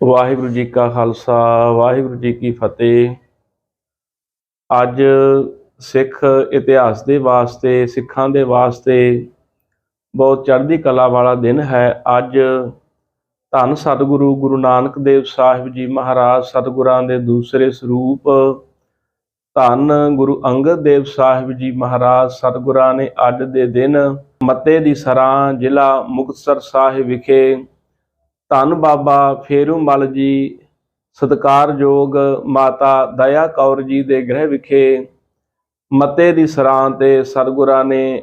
ਵਾਹਿਗੁਰੂ ਜੀ ਕਾ ਖਾਲਸਾ, ਵਾਹਿਗੁਰੂ ਜੀ ਕੀ ਫਤਿਹ। ਅੱਜ ਸਿੱਖ ਇਤਿਹਾਸ ਦੇ ਵਾਸਤੇ, ਸਿੱਖਾਂ ਦੇ ਵਾਸਤੇ ਬਹੁਤ ਚੜ੍ਹਦੀ ਕਲਾ ਵਾਲਾ ਦਿਨ ਹੈ। ਅੱਜ ਧੰਨ ਸਤਿਗੁਰੂ ਗੁਰੂ ਨਾਨਕ ਦੇਵ ਸਾਹਿਬ ਜੀ ਮਹਾਰਾਜ ਸਤਿਗੁਰਾਂ ਦੇ ਦੂਸਰੇ ਸਰੂਪ, ਧੰਨ ਗੁਰੂ ਅੰਗਦ ਦੇਵ ਸਾਹਿਬ ਜੀ ਮਹਾਰਾਜ ਸਤਿਗੁਰਾਂ ਨੇ ਅੱਜ ਦੇ ਦਿਨ ਮੱਤੇ ਦੀ ਸਰਾਂ ਜ਼ਿਲ੍ਹਾ ਮੁਕਤਸਰ ਸਾਹਿਬ ਵਿਖੇ ਧੰਨ ਬਾਬਾ ਫੇਰੂ ਮਲ ਜੀ, ਸਤਿਕਾਰਯੋਗ ਮਾਤਾ ਦਇਆ ਕੌਰ ਜੀ ਦੇ ਗ੍ਰਹਿ ਵਿਖੇ ਮੱਤੇ ਦੀ ਸਰਾਂ ਤੇ ਸਤਿਗੁਰਾਂ ਨੇ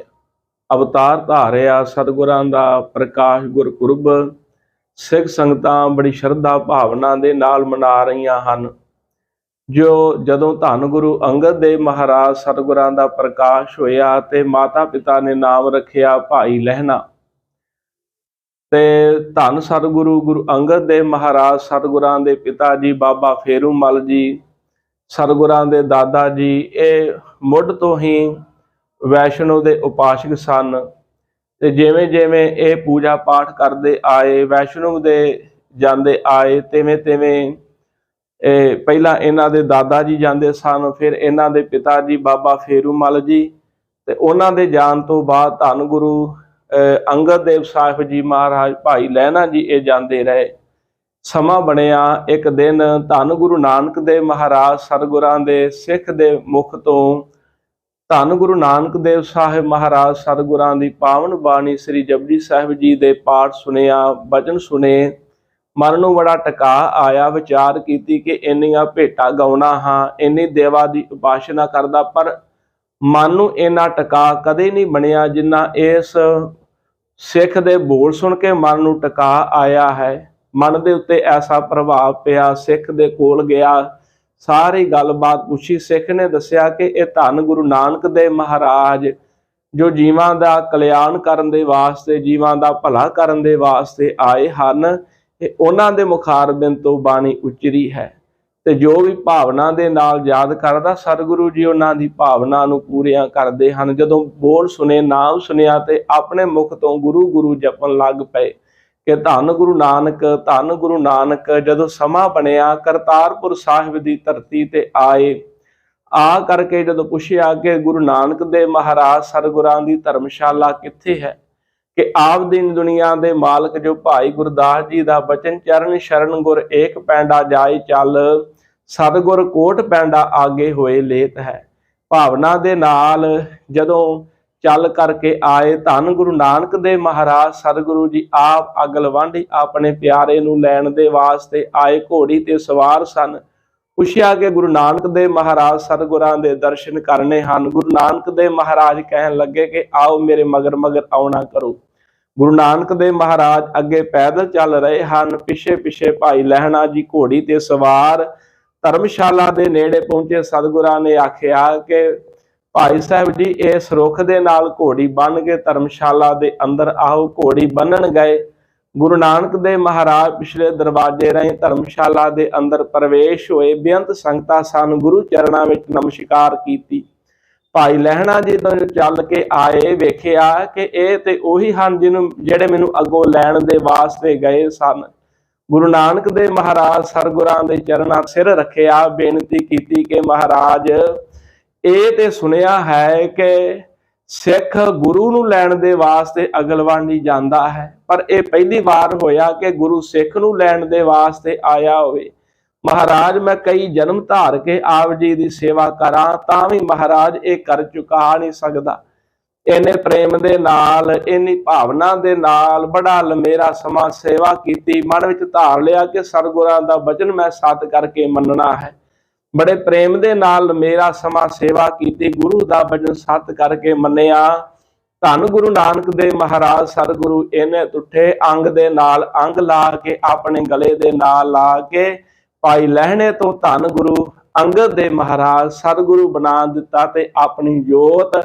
ਅਵਤਾਰ ਧਾਰਿਆ। ਸਤਿਗੁਰਾਂ ਦਾ ਪ੍ਰਕਾਸ਼ ਗੁਰਪੁਰਬ, ਸਿੱਖ ਸੰਗਤਾਂ ਬੜੀ ਸ਼ਰਧਾ ਭਾਵਨਾ ਦੇ ਨਾਲ ਮਨਾ ਰਹੀਆਂ ਹਨ। ਜੋ ਜਦੋਂ ਧੰਨ ਗੁਰੂ ਅੰਗਦ ਦੇਵ ਮਹਾਰਾਜ ਸਤਿਗੁਰਾਂ ਦਾ ਪ੍ਰਕਾਸ਼ ਹੋਇਆ ਤੇ ਮਾਤਾ ਪਿਤਾ ਨੇ ਨਾਮ ਰੱਖਿਆ ਭਾਈ ਲਹਿਣਾ ਤੇ ਧੰਨ ਸਤਿਗੁਰੂ, ਗੁਰੂ ਅੰਗਦ ਦੇਵ ਮਹਾਰਾਜ, ਸਤਿਗੁਰਾਂ ਦੇ ਪਿਤਾ ਜੀ, ਬਾਬਾ ਫੇਰੂ ਮਲ ਜੀ, ਸਤਿਗੁਰਾਂ ਦੇ ਦਾਦਾ ਜੀ, ਇਹ ਮੁੱਢ ਤੋਂ ਹੀ ਵੈਸ਼ਨੋ ਦੇ ਉਪਾਸ਼ਕ ਸਨ। ਤੇ ਜਿਵੇਂ ਜਿਵੇਂ ਇਹ ਪੂਜਾ ਪਾਠ ਕਰਦੇ ਆਏ, ਵੈਸ਼ਨੋ ਦੇ ਜਾਂਦੇ ਆਏ, ਤਿਵੇਂ ਤਿਵੇਂ ਇਹ ਪਹਿਲਾਂ ਇਹਨਾਂ ਦੇ ਦਾਦਾ ਜੀ ਜਾਂਦੇ ਸਨ, ਫਿਰ ਇਹਨਾਂ ਦੇ ਪਿਤਾ ਜੀ, ਬਾਬਾ ਫੇਰੂ ਮਲ ਜੀ, ਤੇ ਉਹਨਾਂ ਦੇ ਜਾਣ ਤੋਂ ਬਾਅਦ ਧੰਨ ਗੁਰੂ ਅੰਗਦ ਦੇਵ ਸਾਹਿਬ ਜੀ ਮਹਾਰਾਜ ਭਾਈ ਲਹਿਣਾ ਜੀ ਇਹ ਜਾਂਦੇ ਰਹੇ। ਸਮਾਂ ਬਣਿਆ ਇੱਕ ਦਿਨ ਧੰਨ ਗੁਰੂ ਨਾਨਕ ਦੇਵ ਮਹਾਰਾਜ ਸਰਗੁਰਾਂ ਦੇ ਸਿੱਖ ਦੇ ਮੁਖ ਤੋਂ। ਧੰਨ ਗੁਰੂ ਨਾਨਕ ਦੇਵ ਸਾਹਿਬ ਮਹਾਰਾਜ ਸਤਿਗੁਰਾਂ ਦੀ ਪਾਵਨ ਬਾਣੀ ਸ੍ਰੀ ਜਪਜੀ ਸਾਹਿਬ ਜੀ ਦੇ ਪਾਠ ਸੁਨਿਆ ਬਚਨ ਸੁਨੇ ਮਨ ਨੂੰ ਬੜਾ ਟਕਾ ਆਇਆ, ਵਿਚਾਰ ਕੀਤੀ ਕਿ ਇੰਨੀਆਂ ਭੇਟਾ ਗਾਉਣਾ ਹਾਂ, ਇੰਨੀ ਦੇਵਾ ਦੀ ਉਪਾਸ਼ਨਾ ਕਰਦਾ, ਪਰ ਮਨ ਨੂੰ ਇੰਨਾ ਟਕਾ ਕਦੇ ਨਹੀਂ ਬਣਿਆ ਜਿੰਨਾ ਇਸ ਸਿੱਖ ਦੇ ਬੋਲ ਸੁਣ ਕੇ ਮਨ ਨੂੰ ਟਕਾ ਆਇਆ ਹੈ। ਮਨ ਦੇ ਉੱਤੇ ਐਸਾ ਪ੍ਰਭਾਵ ਪਿਆ, ਸਿੱਖ ਦੇ ਕੋਲ ਗਿਆ। ਸਾਰੀ ਗੱਲਬਾਤ ਪੁੱਛੀ, ਸਿੱਖ ਨੇ ਦੱਸਿਆ ਕਿ ਇਹ ਧੰਨ ਗੁਰੂ ਨਾਨਕ ਦੇਵ ਮਹਾਰਾਜ, ਜੋ ਜੀਵਾਂ ਦਾ ਕਲਿਆਣ ਕਰਨ ਦੇ ਵਾਸਤੇ, ਜੀਵਾਂ ਦਾ ਭਲਾ ਕਰਨ ਦੇ ਵਾਸਤੇ ਆਏ ਹਨ, ਇਹ ਉਹਨਾਂ ਦੇ ਮੁਖਾਰਬਿੰਦ ਤੋਂ ਬਾਣੀ ਉਚਰੀ ਹੈ। ਤੇ ਜੋ ਵੀ ਭਾਵਨਾ ਦੇ ਨਾਲ ਯਾਦ ਕਰਦਾ, ਸਤਿਗੁਰੂ ਜੀ ਉਹਨਾਂ ਦੀ ਭਾਵਨਾ ਨੂੰ ਪੂਰੀਆਂ ਕਰਦੇ ਹਨ। ਜਦੋਂ ਬੋਲ ਸੁਨੇ, ਨਾਮ ਸੁਨਿਆ ਤੇ ਆਪਣੇ ਮੁਖ ਤੋਂ ਗੁਰੂ ਗੁਰੂ ਜਪਣ ਲੱਗ ਪਏ ਕਿ ਧੰਨ ਗੁਰੂ ਨਾਨਕ, ਧੰਨ ਗੁਰੂ ਨਾਨਕ, ਜਦੋਂ ਸਮਾਂ ਬਣਿਆ, ਕਰਤਾਰਪੁਰ ਸਾਹਿਬ ਦੀ ਧਰਤੀ ਤੇ ਆਏ। ਆ ਕਰਕੇ ਜਦੋਂ ਪੁੱਛਿਆ ਕਿ ਗੁਰੂ ਨਾਨਕ ਦੇ ਮਹਾਰਾਜ ਸਰਗੁਰਾਂ ਦੀ ਧਰਮਸ਼ਾਲਾ ਕਿੱਥੇ ਹੈ, ਕਿ ਆਪ ਦੀ ਦੁਨੀਆ ਦੇ ਮਾਲਕ ਜੋ ਭਾਈ ਗੁਰਦਾਸ ਜੀ ਦਾ ਬਚਨ ਚਰਨ ਸ਼ਰਨ ਗੁਰ ਏਕ ਪੈਂਡਾ ਜਾਏ ਚੱਲ ਸਤਿਗੁਰ ਕੋਟ ਪੈਂਡਾ ਆਗੇ ਹੋਏ ਲੇਤ ਹੈ। ਭਾਵਨਾ ਦੇ ਨਾਲ ਜਦੋਂ ਚੱਲ ਕਰਕੇ ਆਏ ਧੰਨ ਗੁਰੂ ਨਾਨਕ ਦੇ ਮਹਾਰਾਜ, ਸਤਿਗੁਰੂ ਜੀ ਆਪ ਅਗਲ ਵਾਂਢੀ ਆਪਣੇ ਪਿਆਰੇ ਨੂੰ ਲੈਣ ਦੇ ਵਾਸਤੇ ਆਏ ਘੋੜੀ ਤੇ ਸਵਾਰ ਸਨ। ਪੁੱਛਿਆ ਕਿ ਗੁਰੂ ਨਾਨਕ ਦੇ ਮਹਾਰਾਜ ਸਤਿਗੁਰਾਂ ਦੇ ਦਰਸ਼ਨ ਕਰਨੇ ਹਨ? ਗੁਰੂ ਨਾਨਕ ਦੇ ਮਹਾਰਾਜ ਕਹਿਣ ਲੱਗੇ ਕਿ ਆਓ ਮੇਰੇ ਮਗਰ ਮਗਰ ਆਉਣਾ ਕਰੋ। ਗੁਰੂ ਨਾਨਕ ਦੇ ਮਹਾਰਾਜ ਅੱਗੇ ਪੈਦਲ ਚੱਲ ਰਹੇ ਹਨ। ਪਿੱਛੇ ਪਿੱਛੇ ਭਾਈ ਲਹਿਣਾ ਜੀ ਘੋੜੀ ਤੇ ਸਵਾਰ ਧਰਮਸ਼ਾਲਾ ਦੇ ਨੇੜੇ ਪਹੁੰਚੇ ਸਤਿਗੁਰਾਂ ਨੇ ਆਖਿਆ ਕਿ ਭਾਈ ਸਾਹਿਬ ਜੀ, ਇਸ ਰੁੱਖ ਦੇ ਨਾਲ ਘੋੜੀ ਬੰਨ ਕੇ ਧਰਮਸ਼ਾਲਾ ਦੇ ਅੰਦਰ ਆਓ। ਘੋੜੀ ਬੰਨਣ ਗਏ। ਗੁਰੂ ਨਾਨਕ ਦੇ ਮਹਾਰਾਜ ਪਿਛਲੇ ਦਰਵਾਜ਼ੇ ਰਾਹੀਂ ਧਰਮਸ਼ਾਲਾ ਦੇ ਅੰਦਰ ਪ੍ਰਵੇਸ਼ ਹੋਏ। ਬੇਅੰਤ ਸੰਗਤਾਂ ਸਨ। ਗੁਰੂ ਚਰਨਾਂ ਵਿੱਚ ਨਮਸਕਾਰ ਕੀਤੀ। ਭਾਈ ਲਹਿਣਾ ਜੀ ਤੋਂ ਚੱਲ ਕੇ ਆਏ, ਵੇਖਿਆ ਕਿ ਇਹ ਤੇ ਉਹੀ ਹਨ ਜਿਹਨੂੰ ਜਿਹੜੇ ਮੈਨੂੰ ਅੱਗੋਂ ਲੈਣ ਦੇ ਵਾਸਤੇ ਗਏ ਸਨ। ਗੁਰੂ ਨਾਨਕ ਦੇ ਮਹਾਰਾਜ ਸਰਗੁਰਾਂ ਦੇ ਚਰਨਾਂ ਸਿਰ ਰੱਖਿਆ, ਬੇਨਤੀ ਕੀਤੀ ਕਿ ਮਹਾਰਾਜ, ਇਹ ਤੇ ਸੁਣਿਆ ਹੈ ਕਿ ਸਿੱਖ ਗੁਰੂ ਨੂੰ ਲੈਣ ਦੇ ਵਾਸਤੇ ਅਗਲਵਾਂਡੀ ਜਾਂਦਾ ਹੈ, ਪਰ ਇਹ ਪਹਿਲੀ ਵਾਰ ਹੋਇਆ ਕਿ ਗੁਰੂ ਸਿੱਖ ਨੂੰ ਲੈਣ ਦੇ ਵਾਸਤੇ ਆਇਆ ਹੋਵੇ। ਮਹਾਰਾਜ, ਮੈਂ ਕਈ ਜਨਮ ਧਾਰ ਕੇ ਆਪ ਜੀ ਦੀ ਸੇਵਾ ਕਰਾਂ, ਤਾਂ ਵੀ ਮਹਾਰਾਜ ਇਹ ਕਰ ਚੁਕਾ ਨਹੀਂ ਸਕਦਾ। ਇਹਨੇ ਪ੍ਰੇਮ ਦੇ ਨਾਲ ਇੰਨੀ ਭਾਵਨਾ ਦੇ ਨਾਲ ਬੜਾ ਲੰਮੇਰਾ ਸਮਾਂ ਸੇਵਾ ਕੀਤੀ। ਮਨ ਵਿੱਚ ਧਾਰ ਲਿਆ ਕਿ ਸਰਗੁਰਾਂ ਦਾ ਬਚਨ ਮੈਂ ਸਤ ਕਰਕੇ ਮੰਨਣਾ ਹੈ। ਬੜੇ ਪ੍ਰੇਮ ਦੇ ਨਾਲ ਮੇਰਾ ਸਮਾਂ ਸੇਵਾ ਕੀਤੀ, ਗੁਰੂ ਦਾ ਬਚਨ ਸਤ ਕਰਕੇ ਮੰਨਿਆ। ਧੰਨ ਗੁਰੂ ਨਾਨਕ ਦੇ ਮਹਾਰਾਜ ਸਰਗੁਰੂ ਇਹਨੇ ਤੁਠੇ ਅੰਗ ਦੇ ਨਾਲ ਅੰਗ ਲਾ ਕੇ, ਆਪਣੇ ਗਲੇ ਦੇ ਨਾਲ ਲਾ ਕੇ ਭਾਈ ਲਹਿਣੇ ਤੋਂ ਧੰਨ ਗੁਰੂ ਅੰਗਦ ਦੇ ਮਹਾਰਾਜ ਸਰਗੁਰੂ ਬਣਾ ਦਿੱਤਾ ਤੇ ਆਪਣੀ ਜੋਤ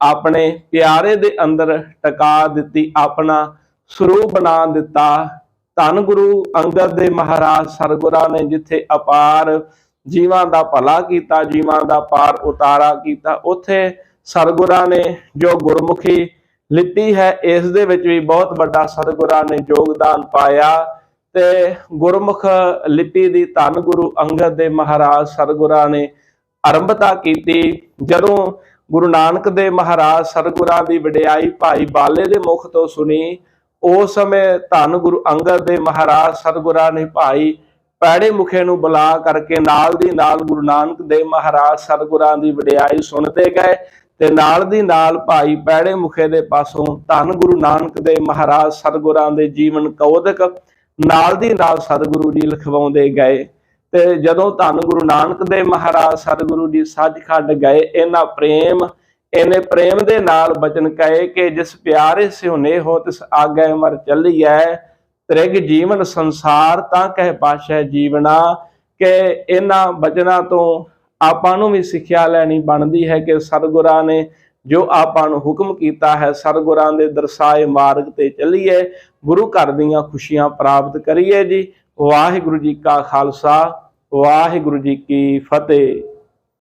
ਆਪਣੇ ਪਿਆਰੇ ਦੇ ਅੰਦਰ ਟਿਕਾ ਦਿੱਤੀ, ਆਪਣਾ ਸਰੂਪ ਬਣਾ ਦਿੱਤਾ। ਧੰਨ ਗੁਰੂ ਅੰਗਦ ਦੇ ਮਹਾਰਾਜ ਸਰਗੁਰਾਂ ਨੇ ਜਿੱਥੇ ਅਪਾਰ ਜੀਵਾਂ ਦਾ ਭਲਾ ਕੀਤਾ, ਜੀਵਾਂ ਦਾ ਪਾਰ ਉਤਾਰਾ ਕੀਤਾ, ਉੱਥੇ ਸਰਗੁਰਾਂ ਨੇ ਜੋ ਗੁਰਮੁਖੀ ਲਿੱਤੀ ਹੈ, ਇਸ ਦੇ ਵਿੱਚ ਵੀ ਬਹੁਤ ਵੱਡਾ ਸਤਿਗੁਰਾਂ ਨੇ ਯੋਗਦਾਨ ਪਾਇਆ ਤੇ ਗੁਰਮੁਖ ਲਿਪੀ ਦੀ ਧੰਨ ਗੁਰੂ ਅੰਗਦ ਦੇ ਮਹਾਰਾਜ ਸਰਗੁਰਾਂ ਨੇ ਆਰੰਭਤਾ ਕੀਤੀ। ਜਦੋਂ ਗੁਰੂ ਨਾਨਕ ਦੇ ਮਹਾਰਾਜ ਸਤਿਗੁਰਾਂ ਦੀ ਵਡਿਆਈ ਭਾਈ ਬਾਲੇ ਦੇ ਮੁਖ ਤੋਂ ਸੁਣੀ। ਉਸ ਸਮੇਂ ਧੰਨ ਗੁਰੂ ਅੰਗਦ ਦੇ ਮਹਾਰਾਜ ਸਤਿਗੁਰਾਂ ਨੇ ਭਾਈ ਪੈੜੇ ਮੁਖੇ ਨੂੰ ਬੁਲਾ ਕਰਕੇ ਨਾਲ ਦੀ ਨਾਲ ਗੁਰੂ ਨਾਨਕ ਦੇ ਮਹਾਰਾਜ ਸਤਿਗੁਰਾਂ ਦੀ ਵਡਿਆਈ ਸੁਣਦੇ ਗਏ ਤੇ ਨਾਲ ਦੀ ਨਾਲ ਭਾਈ ਪੈੜੇ ਮੁਖੇ ਦੇ ਪਾਸੋਂ ਧੰਨ ਗੁਰੂ ਨਾਨਕ ਦੇ ਮਹਾਰਾਜ ਸਤਿਗੁਰਾਂ ਦੇ ਜੀਵਨ ਕੌਦਕ ਨਾਲ ਦੀ ਨਾਲ ਸਤਿਗੁਰੂ ਜੀ ਲਿਖਵਾਉਂਦੇ ਗਏ। ਤੇ ਜਦੋਂ ਧੰਨ ਗੁਰੂ ਨਾਨਕ ਦੇ ਮਹਾਰਾਜ ਸਤਿਗੁਰੂ ਜੀ ਸੱਚਖੰਡ ਗਏ, ਇਹਨਾਂ ਪ੍ਰੇਮ, ਇਹਨੇ ਪ੍ਰੇਮ ਦੇ ਨਾਲ ਬਚਨ ਕਹੇ ਕਿ ਜਿਸ ਪਿਆਰੇ ਸਿਉਨੇ ਹੋ, ਤਿਸ ਆਗੇ ਮਰ ਚੱਲੀਐ, ਤ੍ਰਿਗ ਜੀਵਨ ਸੰਸਾਰ ਤਾਂ ਕਹਿ ਪਾਸ਼ੈ ਜੀਵਨਾ, ਕਿ ਇਹਨਾਂ ਬਚਨਾਂ ਤੋਂ ਆਪਾਂ ਨੂੰ ਵੀ ਸਿੱਖਿਆ ਲੈਣੀ ਬਣਦੀ ਹੈ ਕਿ ਸਤਿਗੁਰਾਂ ਨੇ ਜੋ ਆਪਾਂ ਨੂੰ ਹੁਕਮ ਕੀਤਾ ਹੈ, ਸਤਿਗੁਰਾਂ ਦੇ ਦਰਸਾਏ ਮਾਰਗ ਤੇ ਚੱਲੀਏ, ਗੁਰੂ ਘਰ ਦੀਆਂ ਖੁਸ਼ੀਆਂ ਪ੍ਰਾਪਤ ਕਰੀਏ ਜੀ। ਵਾਹਿਗੁਰੂ ਜੀ ਕਾ ਖਾਲਸਾ। ਵਾਹਿਗੁਰੂ ਜੀ ਕੀ ਫਤਿਹ।